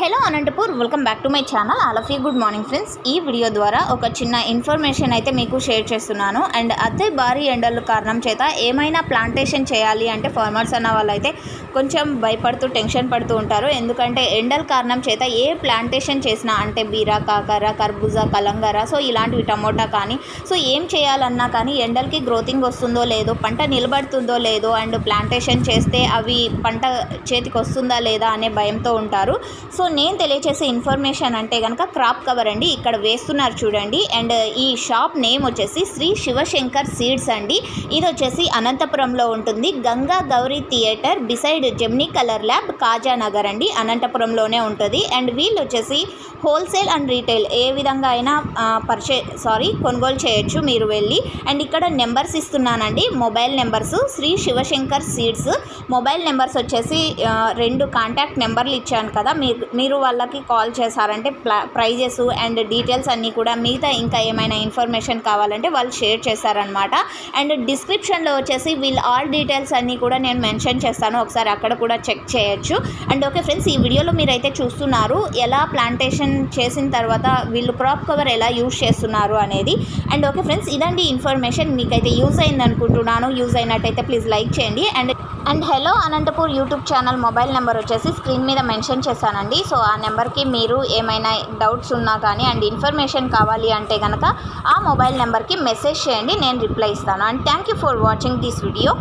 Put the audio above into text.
Hello Anantapur welcome back to my channel all of you good morning friends ఈ video ద్వారా ఒక చిన్న information అయితే మీకు షేర్ చేస్తున్నాను. అండ్ అదే భారీ ఎండల కారణం చేత ఏమైనా ప్లాంటేషన్ చేయాలి అంటే ఫార్మర్స్ అన్న వాళ్ళైతే కొంచెం భయపడుతూ టెన్షన్ పడుతూ ఉంటారు. ఎందుకంటే ఎండల కారణం చేత ఏ ప్లాంటేషన్ చేసినా అంటే బీరా కాకర కర్బూజా కలంగర సో ఇలాంటివి టమోటా కానీ సో ఏం చేయాలన్నా కానీ ఎండలకి గ్రోతింగ్ వస్తుందో లేదో పంట నిలబడుతుందో లేదో అండ్ ప్లాంటేషన్ చేస్తే అవి పంట చేతికి వస్తుందా లేదా అనే భయంతో ఉంటారు. సో నేను తెలియచేసే ఇన్ఫర్మేషన్ అంటే కనుక క్రాప్ కవర్ అండి. ఇక్కడ వేస్తున్నారు చూడండి. అండ్ ఈ షాప్ నేమ్ వచ్చేసి శ్రీ శివశంకర్ సీడ్స్ అండి. ఇది వచ్చేసి అనంతపురంలో ఉంటుంది. Ganga Gauri theatre beside Gemini colour lab Kajanagar అండి. అనంతపురంలోనే ఉంటుంది. అండ్ వీళ్ళు వచ్చేసి హోల్సేల్ అండ్ రీటైల్ ఏ విధంగా అయినా పర్చే సారీ కొనుగోలు చేయొచ్చు మీరు వెళ్ళి. అండ్ ఇక్కడ numbers ఇస్తున్నానండి. Mobile numbers Shri Sivashankar seeds. Mobile numbers వచ్చేసి రెండు కాంటాక్ట్ నెంబర్లు ఇచ్చాను కదా. మీరు మీరు వాళ్ళకి కాల్ చేశారంటే ప్లా ప్రైజెస్ అండ్ డీటెయిల్స్ అన్నీ కూడా మిగతా ఇంకా ఏమైనా ఇన్ఫర్మేషన్ కావాలంటే వాళ్ళు షేర్ చేశారనమాట అండ్ డిస్క్రిప్షన్లో వచ్చేసి వీళ్ళ ఆల్ డీటెయిల్స్ అన్నీ కూడా నేను మెన్షన్ చేస్తాను. ఒకసారి అక్కడ కూడా చెక్ చేయొచ్చు. అండ్ ఓకే ఫ్రెండ్స్ ఈ వీడియోలో మీరైతే చూస్తున్నారు ఎలా ప్లాంటేషన్ చేసిన తర్వాత వీళ్ళు క్రాప్ కవర్ ఎలా యూజ్ చేస్తున్నారు అనేది. అండ్ ఓకే ఫ్రెండ్స్ ఇదండి ఇన్ఫర్మేషన్ మీకైతే యూజ్ అయింది అనుకుంటున్నాను యూజ్ అయినట్టయితే ప్లీజ్ లైక్ చేయండి. And and hello Anantapur YouTube channel mobile number వచ్చేసి స్క్రీన్ మీద మెన్షన్ చేశానండి. సో ఆ నెంబర్కి మీరు ఏమైనా డౌట్స్ ఉన్నా కానీ అండ్ ఇన్ఫర్మేషన్ కావాలి అంటే కనుక ఆ మొబైల్ నెంబర్కి మెసేజ్ చేయండి నేను రిప్లై ఇస్తాను. And thank you for watching this video.